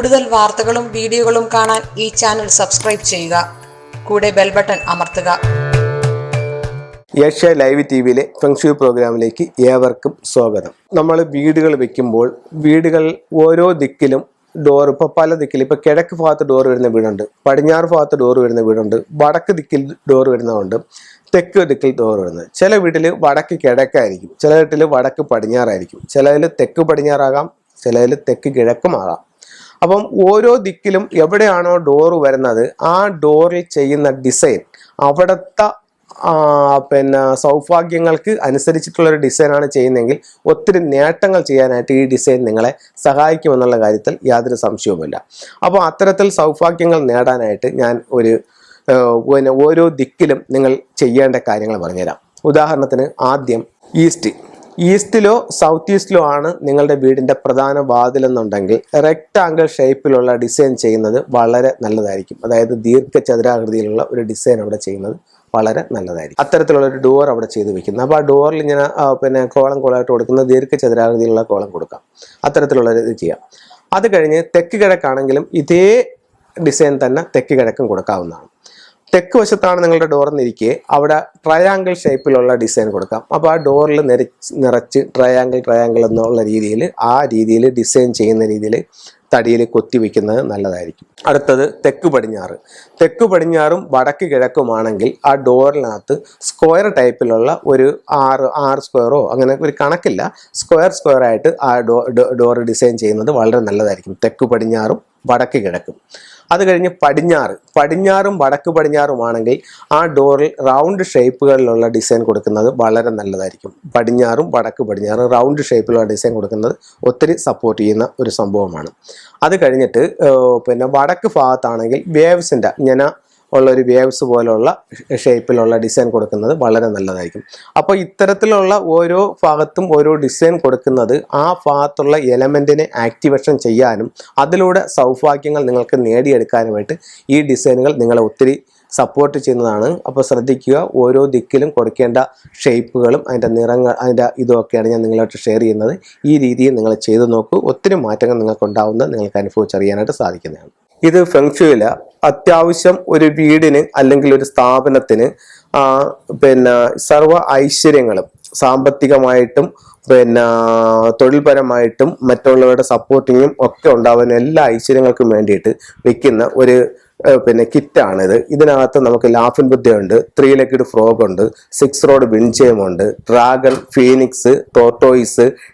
കൂടുതൽ വാർത്തകളും വീഡിയോകളും കാണാൻ ഈ ചാനൽ സബ്സ്ക്രൈബ് ചെയ്യുക. കൂടെ ബെൽ ബട്ടൺ അമർത്തുക. ഏഷ്യ ലൈവ് ടി വിയിലെ ഫെങ്ഷു പ്രോഗ്രാമിലേക്ക് ഏവർക്കും സ്വാഗതം. നമ്മൾ വീടുകൾ വെക്കുമ്പോൾ വീടുകൾ ഓരോ ദിക്കിലും ഡോർ ഇപ്പോൾ പല ദിക്കിൽ ഇപ്പോൾ കിഴക്ക് ഭാഗത്ത് ഡോർ വരുന്ന വീടുണ്ട് പടിഞ്ഞാറ് ഭാഗത്ത് ഡോർ വരുന്ന വീടുണ്ട് വടക്ക് ദിക്കിൽ ഡോർ വരുന്നതുണ്ട് തെക്ക് ദിക്കിൽ ഡോർ വരുന്നത്. ചില വീട്ടിൽ വടക്ക് കിഴക്കായിരിക്കും ചില വീട്ടിൽ വടക്ക് പടിഞ്ഞാറായിരിക്കും ചിലതിൽ തെക്ക് പടിഞ്ഞാറാകാം ചിലതിൽ തെക്ക് കിഴക്കുമാകാം. അപ്പം ഓരോ ദിക്കിലും എവിടെയാണോ ഡോർ വരുന്നത് ആ ഡോറിൽ ചെയ്യുന്ന ഡിസൈൻ അവിടുത്തെ പിന്നെ സൗഭാഗ്യങ്ങൾക്ക് അനുസരിച്ചിട്ടുള്ള ഒരു ഡിസൈനാണ് ചെയ്യുന്നതെങ്കിൽ ഒത്തിരി നേട്ടങ്ങൾ ചെയ്യാനായിട്ട് ഈ ഡിസൈൻ നിങ്ങളെ സഹായിക്കുമെന്നുള്ള കാര്യത്തിൽ യാതൊരു സംശയവുമില്ല. അപ്പോൾ അത്തരത്തിൽ സൗഭാഗ്യങ്ങൾ നേടാനായിട്ട് ഞാൻ ഒരു പിന്നെ ഓരോ ദിക്കിലും നിങ്ങൾ ചെയ്യേണ്ട കാര്യങ്ങൾ പറഞ്ഞുതരാം. ഉദാഹരണത്തിന് ആദ്യം ഈസ്റ്റ് ഈസ്റ്റിലോ സൗത്ത് ഈസ്റ്റിലോ ആണ് നിങ്ങളുടെ വീടിന്റെ പ്രധാന വാതിൽ വാതിലെന്നുണ്ടെങ്കിൽ റെക്റ്റാങ്കിൾ ഷേപ്പിലുള്ള ഡിസൈൻ ചെയ്യുന്നത് വളരെ നല്ലതായിരിക്കും. അതായത് ദീർഘചതുരാകൃതിയിലുള്ള ഒരു ഡിസൈൻ അവിടെ ചെയ്യുന്നത് വളരെ നല്ലതായിരിക്കും. അത്തരത്തിലുള്ള ഒരു ഡോർ അവിടെ ചെയ്ത് വെക്കുന്നത് അപ്പോൾ ആ ഡോറിൽ ഇങ്ങനെ പിന്നെ കോളം കോളമായിട്ട് കൊടുക്കുന്ന ദീർഘചതുരാകൃതിയിലുള്ള കോളം കൊടുക്കാം. അത്തരത്തിലുള്ള ഇത് ചെയ്യാം. അത് കഴിഞ്ഞ് തെക്ക് കിഴക്കാണെങ്കിലും ഇതേ ഡിസൈൻ തന്നെ തെക്ക് കിഴക്കും കൊടുക്കാവുന്നതാണ്. തെക്ക് വശത്താണ് നിങ്ങളുടെ ഡോർ എന്നിരിക്കെ അവിടെ ട്രയാങ്കിൾ ഷേപ്പിലുള്ള ഡിസൈൻ കൊടുക്കാം. അപ്പോൾ ആ ഡോറിൽ നിറച്ച് നിറച്ച് ട്രയാങ്കിൾ ട്രയാങ്കിൾ എന്നുള്ള രീതിയിൽ ആ രീതിയിൽ ഡിസൈൻ ചെയ്യുന്ന രീതിയിൽ തടിയിൽ കൊത്തി വെക്കുന്നത് നല്ലതായിരിക്കും. അടുത്തത് തെക്ക് പടിഞ്ഞാറ്. തെക്ക് പടിഞ്ഞാറും വടക്ക് കിഴക്കുമാണെങ്കിൽ ആ ഡോറിനകത്ത് സ്ക്വയർ ടൈപ്പിലുള്ള ഒരു ആറ് ആറ് സ്ക്വയറോ അങ്ങനെ ഒരു കണക്കില്ല. സ്ക്വയർ സ്ക്വയർ ആയിട്ട് ആ ഡോ ഡോർ ഡിസൈൻ ചെയ്യുന്നത് വളരെ നല്ലതായിരിക്കും. തെക്ക് പടിഞ്ഞാറും വടക്ക് കിഴക്കും. അത് കഴിഞ്ഞ് പടിഞ്ഞാറ് പടിഞ്ഞാറും വടക്ക് പടിഞ്ഞാറുമാണെങ്കിൽ ആ ഡോറിൽ റൗണ്ട് ഷേപ്പുകളിലുള്ള ഡിസൈൻ കൊടുക്കുന്നത് വളരെ നല്ലതായിരിക്കും. പടിഞ്ഞാറും വടക്ക് പടിഞ്ഞാറും റൗണ്ട് ഷേപ്പിലുള്ള ഡിസൈൻ കൊടുക്കുന്നത് ഒത്തിരി സപ്പോർട്ട് ചെയ്യുന്ന ഒരു സംഭവമാണ്. അത് കഴിഞ്ഞിട്ട് പിന്നെ വടക്ക് ഭാഗത്താണെങ്കിൽ വേവ്സിന്റെ ഇങ്ങനെ ഉള്ള ഒരു വേവ്സ് പോലുള്ള ഷേപ്പിലുള്ള ഡിസൈൻ കൊടുക്കുന്നത് വളരെ നല്ലതായിരിക്കും. അപ്പോൾ ഇത്തരത്തിലുള്ള ഓരോ ഭാഗത്തും ഓരോ ഡിസൈൻ കൊടുക്കുന്നത് ആ ഭാഗത്തുള്ള എലമെന്റിനെ ആക്ടിവേഷൻ ചെയ്യാനും അതിലൂടെ സൗഭാഗ്യങ്ങൾ നിങ്ങൾക്ക് നേടിയെടുക്കാനുമായിട്ട് ഈ ഡിസൈനുകൾ നിങ്ങളെ ഒത്തിരി സപ്പോർട്ട് ചെയ്യുന്നതാണ്. അപ്പോൾ ശ്രദ്ധിക്കുക ഓരോ ദിക്കിലും കൊടുക്കേണ്ട ഷേപ്പുകളും അതിന്റെ നിറങ്ങൾ അതിന്റെ ഇതൊക്കെയാണ് ഞാൻ നിങ്ങളായിട്ട് ഷെയർ ചെയ്യുന്നത്. ഈ രീതിയിൽ നിങ്ങൾ ചെയ്തു നോക്കൂ. ഒത്തിരി മാറ്റങ്ങൾ നിങ്ങൾക്ക് ഉണ്ടാവുന്നത് നിങ്ങൾക്ക് അനുഭവിച്ചറിയാനായിട്ട് സാധിക്കുന്നതാണ്. ഇത് ഫെങ്ഷുയില അത്യാവശ്യം ഒരു വീടിന് അല്ലെങ്കിൽ ഒരു സ്ഥാപനത്തിന് പിന്നെ സർവ ഐശ്വര്യങ്ങളും സാമ്പത്തികമായിട്ടും പിന്നെ തൊഴിൽപരമായിട്ടും മറ്റുള്ളവരുടെ സപ്പോർട്ടിങ്ങും ഒക്കെ ഉണ്ടാവുന്ന എല്ലാ ഐശ്വര്യങ്ങൾക്കും വേണ്ടിയിട്ട് വെക്കുന്ന ഒരു പിന്നെ കിറ്റാണിത്. ഇതിനകത്ത് നമുക്ക് ലാഫിൻ ബുദ്ധയുണ്ട് ത്രീ ലെഗഡ് ഫ്രോഗ് ഉണ്ട് സിക്സ് റോഡ് വിൻചയമുണ്ട് ഡ്രാഗൺ ഫീനിക്സ് ടോട്ടോയിസ്